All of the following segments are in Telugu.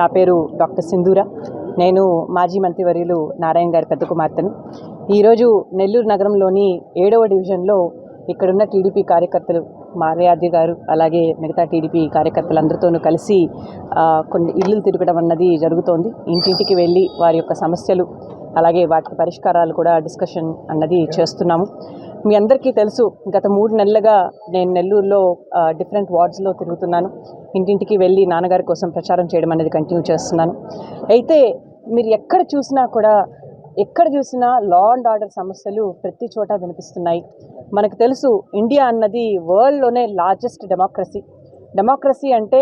నా పేరు డాక్టర్ సింధూర. నేను మాజీ మంత్రివర్యులు నారాయణ గారి పెద్ద కుమార్తెను. ఈరోజు నెల్లూరు నగరంలోని ఏడవ డివిజన్లో ఇక్కడున్న టీడీపీ కార్యకర్తలు మారయాది గారు అలాగే మిగతా టీడీపీ కార్యకర్తలందరితోనూ కలిసి కొన్ని ఇల్లు తిరగడం అన్నది జరుగుతోంది. ఇంటింటికి వెళ్ళి వారి యొక్క సమస్యలు అలాగే వాటి పరిష్కారాలు కూడా డిస్కషన్ అన్నది చేస్తున్నాము. మీ అందరికీ తెలుసు గత మూడు నెలలుగా నేను నెల్లూరులో డిఫరెంట్ వార్డ్స్లో తిరుగుతున్నాను. ఇంటింటికి వెళ్ళి నాన్నగారి కోసం ప్రచారం చేయడం అనేది కంటిన్యూ చేస్తున్నాను. అయితే మీరు ఎక్కడ చూసినా కూడా ఎక్కడ చూసినా లా అండ్ ఆర్డర్ సమస్యలు ప్రతి చోట వినిపిస్తున్నాయి. మనకు తెలుసు ఇండియా అన్నది వరల్డ్లోనే లార్జెస్ట్ డెమోక్రసీ డెమోక్రసీ అంటే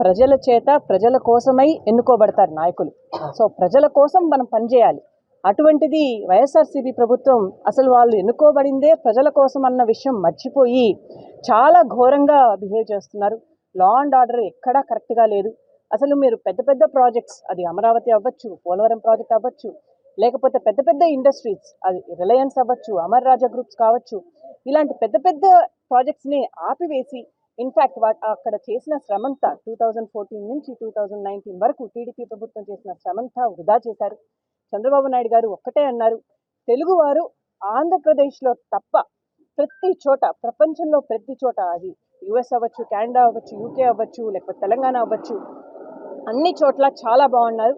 ప్రజల చేత ప్రజల కోసమై ఎన్నుకోబడతారు నాయకులు. సో ప్రజల కోసం మనం పనిచేయాలి. అటువంటిది వైఎస్ఆర్సీపీ ప్రభుత్వం అసలు వాళ్ళు ఎన్నుకోబడిందే ప్రజల కోసం అన్న విషయం మర్చిపోయి చాలా ఘోరంగా బిహేవ్ చేస్తున్నారు. లా అండ్ ఆర్డర్ ఎక్కడా కరెక్ట్గా లేదు. అసలు మీరు పెద్ద పెద్ద ప్రాజెక్ట్స్ అది అమరావతి అవ్వచ్చు పోలవరం ప్రాజెక్ట్ అవ్వచ్చు లేకపోతే పెద్ద పెద్ద ఇండస్ట్రీస్ అది రిలయన్స్ అవ్వచ్చు అమర్ రాజా గ్రూప్స్ కావచ్చు ఇలాంటి పెద్ద పెద్ద ప్రాజెక్ట్స్ని ఆపివేసి ఇన్ఫ్యాక్ట్ వాట్ అక్కడ చేసిన శ్రమంతా టూ థౌజండ్ ఫోర్టీన్ నుంచి టూ థౌజండ్ నైన్టీన్ వరకు టీడీపీ ప్రభుత్వం చేసిన శ్రమంతా వృధా చేశారు. చంద్రబాబు నాయుడు గారు ఒక్కటే అన్నారు. తెలుగువారు ఆంధ్రప్రదేశ్లో తప్ప ప్రతి చోట ప్రపంచంలో ప్రతి చోట అది యుఎస్ అవ్వచ్చు కెనడా అవ్వచ్చు యూకే అవ్వచ్చు లేకపోతే తెలంగాణ అవ్వచ్చు అన్ని చోట్ల చాలా బాగున్నారు.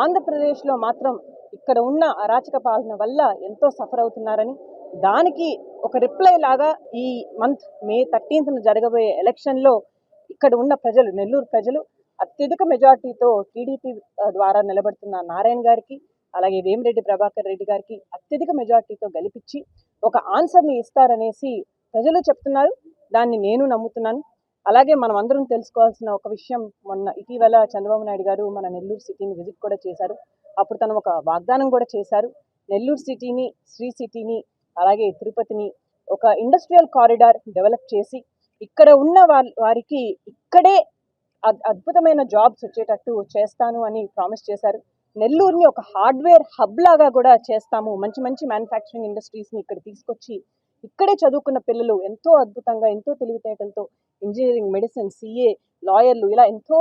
ఆంధ్రప్రదేశ్లో మాత్రం ఇక్కడ ఉన్న అరాచక పాలన వల్ల ఎంతో సఫర్ అవుతున్నారని దానికి ఒక రిప్లై లాగా ఈ మంత్ మే థర్టీన్త్న జరగబోయే ఎలక్షన్లో ఇక్కడ ఉన్న ప్రజలు నెల్లూరు ప్రజలు అత్యధిక మెజార్టీతో టీడీపీ ద్వారా నిలబడుతున్న నారాయణ గారికి అలాగే వేమిరెడ్డి ప్రభాకర్ రెడ్డి గారికి అత్యధిక మెజార్టీతో గెలిపించి ఒక ఆన్సర్ని ఇస్తారనేసి ప్రజలు చెప్తున్నారు. దాన్ని నేను నమ్ముతున్నాను. అలాగే మనం అందరం తెలుసుకోవాల్సిన ఒక విషయం మొన్న ఇటీవల చంద్రబాబు నాయుడు గారు మన నెల్లూరు సిటీని విజిట్ కూడా చేశారు. అప్పుడు తను ఒక వాగ్దానం కూడా చేశారు. నెల్లూరు సిటీని శ్రీ సిటీని అలాగే తిరుపతిని ఒక ఇండస్ట్రియల్ కారిడార్ డెవలప్ చేసి ఇక్కడ ఉన్న వారి వారికి ఇక్కడే అద్- అద్భుతమైన జాబ్స్ వచ్చేటట్టు చేస్తాను అని ప్రామిస్ చేశారు. నెల్లూరుని ఒక హార్డ్వేర్ హబ్ లాగా కూడా చేస్తాము. మంచి మంచి మ్యానుఫ్యాక్చరింగ్ ఇండస్ట్రీస్ని ఇక్కడ తీసుకొచ్చి ఇక్కడే చదువుకున్న పిల్లలు ఎంతో అద్భుతంగా ఎంతో తెలివితేటలతో ఇంజనీరింగ్ మెడిసిన్ సిఏ లాయర్లు ఇలా ఎంతో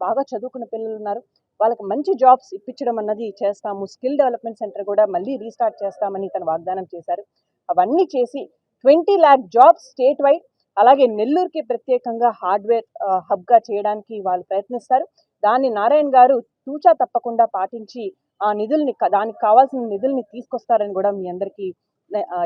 బాగా చదువుకున్న పిల్లలు ఉన్నారు. వాళ్ళకి మంచి జాబ్స్ ఇప్పించడం అన్నది చేస్తాము. స్కిల్ డెవలప్మెంట్ సెంటర్ కూడా మళ్ళీ రీస్టార్ట్ చేస్తామని తను వాగ్దానం చేశారు. అవన్నీ చేసి twenty lakh jobs state wide అలాగే నెల్లూరుకి ప్రత్యేకంగా హార్డ్వేర్ హబ్గా చేయడానికి వాళ్ళు ప్రయత్నిస్తారు. దాన్ని నారాయణ గారు తూచా తప్పకుండా పాటించి ఆ నిధుల్ని దానికి కావాల్సిన నిధుల్ని తీసుకొస్తారని కూడా మీ అందరికీ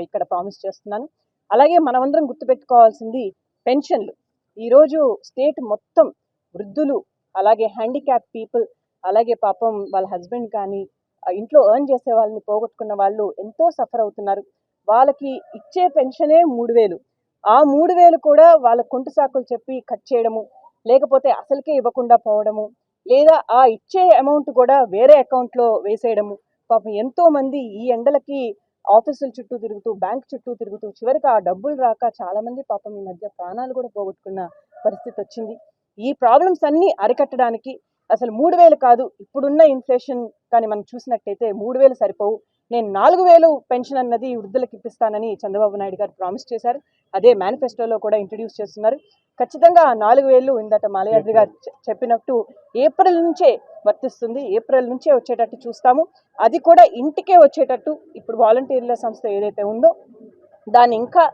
ఇక్కడ ప్రామిస్ చేస్తున్నాను. అలాగే మనమందరం గుర్తుపెట్టుకోవాల్సింది పెన్షన్లు. ఈరోజు స్టేట్ మొత్తం వృద్ధులు అలాగే హ్యాండిక్యాప్ పీపుల్ అలాగే పాపం వాళ్ళ హస్బెండ్ కానీ ఇంట్లో ఎర్న్ చేసే వాళ్ళని పోగొట్టుకున్న వాళ్ళు ఎంతో సఫర్ అవుతున్నారు. వాళ్ళకి ఇచ్చే పెన్షనే మూడు వేలు. ఆ మూడు వేలు కూడా వాళ్ళ కుంటు సాకులు చెప్పి కట్ చేయడము లేకపోతే అసలుకే ఇవ్వకుండా పోవడము లేదా ఆ ఇచ్చే అమౌంట్ కూడా వేరే అకౌంట్లో వేసేయడము. పాపం ఎంతోమంది ఈ ఎండలకి ఆఫీసుల చుట్టూ తిరుగుతూ బ్యాంక్ చుట్టూ తిరుగుతూ చివరికి ఆ డబ్బులు రాక చాలామంది పాపం ఈ మధ్య ప్రాణాలు కూడా పోగొట్టుకున్న పరిస్థితి వచ్చింది. ఈ ప్రాబ్లమ్స్ అన్నీ అరికట్టడానికి అసలు మూడు వేలు కాదు ఇప్పుడున్న ఇన్ఫ్లేషన్ కానీ మనం చూసినట్టయితే మూడు వేలు సరిపోవు. నేను నాలుగు వేలు పెన్షన్ అన్నది వృద్ధులకు ఇప్పిస్తానని చంద్రబాబు నాయుడు గారు ప్రామిస్ చేశారు. అదే మేనిఫెస్టోలో కూడా ఇంట్రడ్యూస్ చేస్తున్నారు. ఖచ్చితంగా ఆ నాలుగు వేలు ఇందట మాలయాద్రి గారు చెప్పినట్టు ఏప్రిల్ నుంచే వర్తిస్తుంది. ఏప్రిల్ నుంచే వచ్చేటట్టు చూస్తాము. అది కూడా ఇంటికే వచ్చేటట్టు ఇప్పుడు వాలంటీర్ల సంస్థ ఏదైతే ఉందో దాన్ని ఇంకా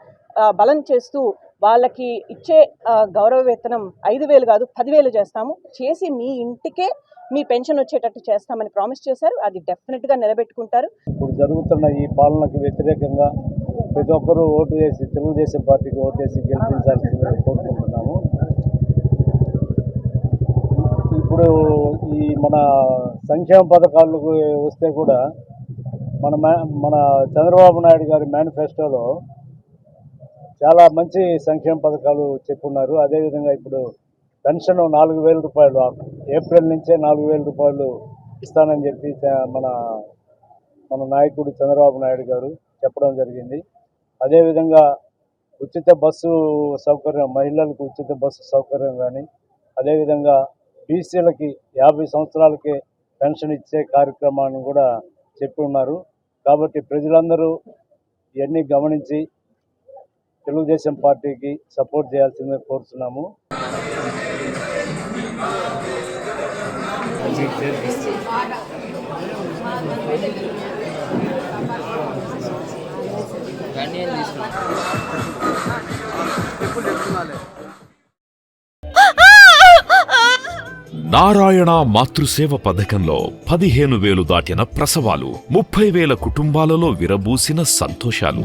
బలం చేస్తూ వాళ్ళకి ఇచ్చే గౌరవ వేతనం ఐదు వేలు కాదు పదివేలు చేస్తాము. చేసి మీ ఇంటికే మీ పెన్షన్ వచ్చేటట్టు చేస్తామని ప్రామిస్ చేశారు. అది డెఫినెట్గా నిలబెట్టుకుంటారు. ఇప్పుడు జరుగుతున్న ఈ పాలనకు వ్యతిరేకంగా ప్రతి ఒక్కరూ ఓటు వేసి తెలుగుదేశం పార్టీకి ఓటు వేసి గెలిపించాల్సిందని కోరుకుంటున్నాము. ఇప్పుడు ఈ మన సంక్షేమ పథకాలకు వస్తే కూడా మన మా- మన చంద్రబాబు నాయుడు గారి మేనిఫెస్టోలో చాలా మంచి సంక్షేమ పథకాలు చెప్పున్నారు. అదేవిధంగా ఇప్పుడు పెన్షన్ నాలుగు వేల రూపాయలు ఏప్రిల్ నుంచే నాలుగు వేల రూపాయలు ఇస్తానని చెప్పి మన మన నాయకుడు చంద్రబాబు నాయుడు గారు చెప్పడం జరిగింది. అదేవిధంగా ఉచిత బస్సు సౌకర్యం మహిళలకు ఉచిత బస్సు సౌకర్యం కానీ అదేవిధంగా బీసీలకి యాభై సంవత్సరాలకే పెన్షన్ ఇచ్చే కార్యక్రమాన్ని కూడా చెప్పి ఉన్నారు కాబట్టి ప్రజలందరూ ఇవన్నీ గమనించి తెలుగుదేశం పార్టీకి సపోర్ట్ చేయాల్సిందే కోరుతున్నాము. నారాయణ మాతృసేవ పథకంలో పదిహేను వేలు దాటిన ప్రసవాలు ముప్పై వేల కుటుంబాలలో విరబూసిన సంతోషాలు.